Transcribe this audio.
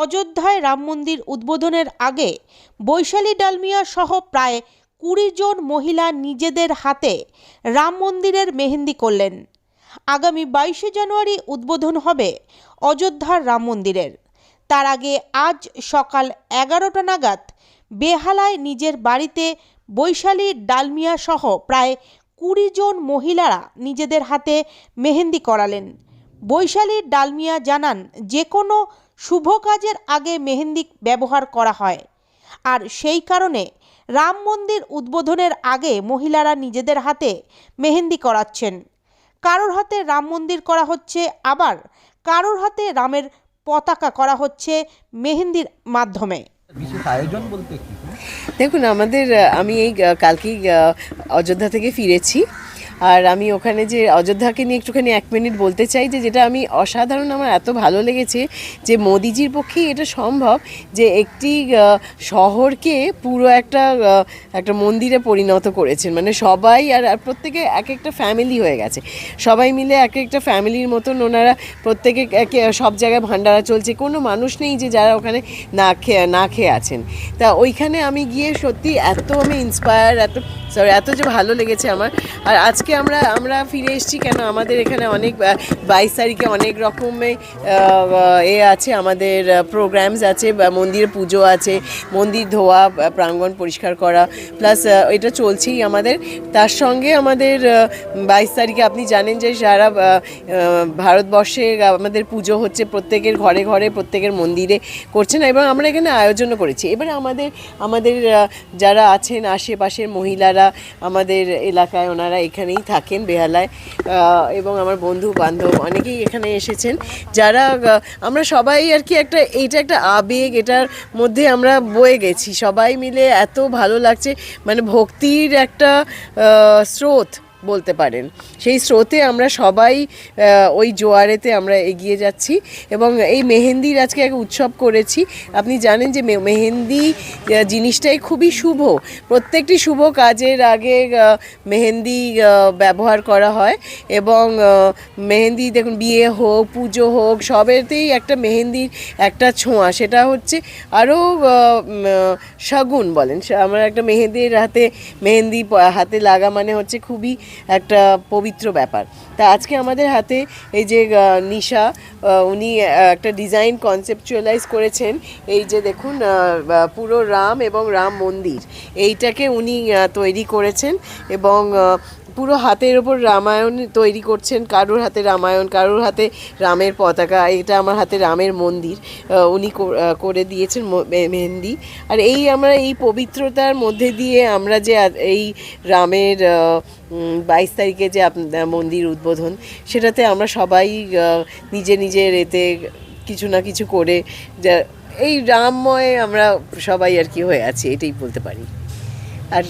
অযোধ্যায় রাম মন্দির উদ্বোধনের আগে বৈশালী ডালমিয়া সহ প্রায় কুড়ি জন মহিলা নিজেদের হাতে রাম মন্দিরের মেহেন্দি করলেন। আগামী বাইশে জানুয়ারি উদ্বোধন হবে অযোধ্যার রাম মন্দিরের। তার আগে আজ সকাল এগারোটা নাগাদ বেহালায় নিজের বাড়িতে বৈশালী ডালমিয়া সহ প্রায় কুড়ি জন মহিলারা নিজেদের হাতে মেহেন্দি করালেন। বৈশালী ডালমিয়া জানান, যে কোনো শুভ কাজের আগে মেহেন্দি ব্যবহার করা হয়। আর সেই কারণে রাম মন্দির উদ্বোধনের আগে মহিলারা নিজেদের হাতে মেহেন্দি করাচ্ছেন। কারোর হাতে রাম মন্দির করা হচ্ছে আবার কারোর হাতে রামের পতাকা করা হচ্ছে মেহেন্দির মাধ্যমে। বিশেষ আয়োজন বলতে দেখুন আমাদের আমি এই কালকেই অযোধ্যা থেকে ফিরেছি। আর আমি ওখানে যে অযোধ্যাকে নিয়ে একটুখানি এক মিনিট বলতে চাই যে, যেটা আমি অসাধারণ আমার এত ভালো লেগেছে যে, মোদিজির পক্ষেই এটা সম্ভব যে, একটি শহরকে পুরো একটা একটা মন্দিরে পরিণত করেছেন। মানে সবাই আর আর প্রত্যেকে এক একটা ফ্যামিলি হয়ে গেছে। সবাই মিলে এক একটা ফ্যামিলির মতন ওনারা প্রত্যেকে একে- সব জায়গায় ভান্ডারা চলছে। কোনো মানুষ নেই যে, যারা ওখানে না খেয়ে না খেয়ে আছেন। তা ওইখানে আমি গিয়ে সত্যি এত আমি ইন্সপায়ার এত সরি এত যে ভালো লেগেছে আমার। আর আজকে আমরা আমরা ফিরে এসেছি কেন? আমাদের এখানে অনেক বাইশ তারিখে অনেক রকমের এ আছে, আমাদের প্রোগ্রামস আছে মন্দিরে পুজো আছে, মন্দির ধোয়া প্রাঙ্গণ পরিষ্কার করা প্লাস এটা চলছেই আমাদের। তার সঙ্গে আমাদের বাইশ তারিখে আপনি জানেন যে সারা ভারতবর্ষে আমাদের পুজো হচ্ছে প্রত্যেকের ঘরে ঘরে, প্রত্যেকের মন্দিরে করছেন এবং আমরা এখানে আয়োজনও করেছি। এবার আমাদের আমাদের যারা আছেন, আশেপাশের মহিলারা, আমাদের এলাকায় ওনারা এখানেই থাকেন বেহালায় এবং আমার বন্ধু বান্ধব অনেকেই এখানে এসেছেন, যারা আমরা সবাই আর কি একটা, এইটা একটা আবেগ, এটার মধ্যে আমরা বয়ে গেছি। সবাই মিলে এত ভালো লাগছে মানে ভক্তির একটা স্রোত। বলতে পারেন। সেই স্রোতে আমরা সবাই ওই জোয়ারেতে আমরা এগিয়ে যাচ্ছি এবং এই মেহেন্দির আজকে এক উৎসব করেছি। আপনি জানেন যে মেহেন্দি জিনিসটাই খুবই শুভ। প্রত্যেকটি শুভ কাজের আগে মেহেন্দি ব্যবহার করা হয় এবং মেহেন্দি দেখুন, বিয়ে হোক, পুজো হোক, সবেতেই একটা মেহেন্দির একটা ছোঁয়া। সেটা হচ্ছে আরও শগুন বলেন। আমরা একটা মেহেন্দির হাতে, মেহেন্দি হাতে লাগা মানে হচ্ছে খুবই একটা পবিত্র ব্যাপার। তা আজকে আমাদের হাতে এই যে নিশা উনি একটা ডিজাইন কনসেপচুয়ালাইজ করেছেন। এই যে দেখুন পুরো রাম এবং রাম মন্দির, এইটাকে উনি তৈরি করেছেন এবং পুরো হাতের ওপর রামায়ণ তৈরি করছেন, কারোর হাতে রামায়ণ, কারোর হাতে রামের পতাকা, এটা আমার হাতে রামের মন্দির উনি করে দিয়েছেন মেহেন্দি। আর এই আমরা এই পবিত্রতার মধ্যে দিয়ে আমরা যে এই রামের বাইশ তারিখে যে মন্দির উদ্বোধন, সেটাতে আমরা সবাই নিজে নিজের এতে কিছু না কিছু করে যা, এই রামময় আমরা সবাই আর কি হয়ে আছি, এটাই বলতে পারি। আর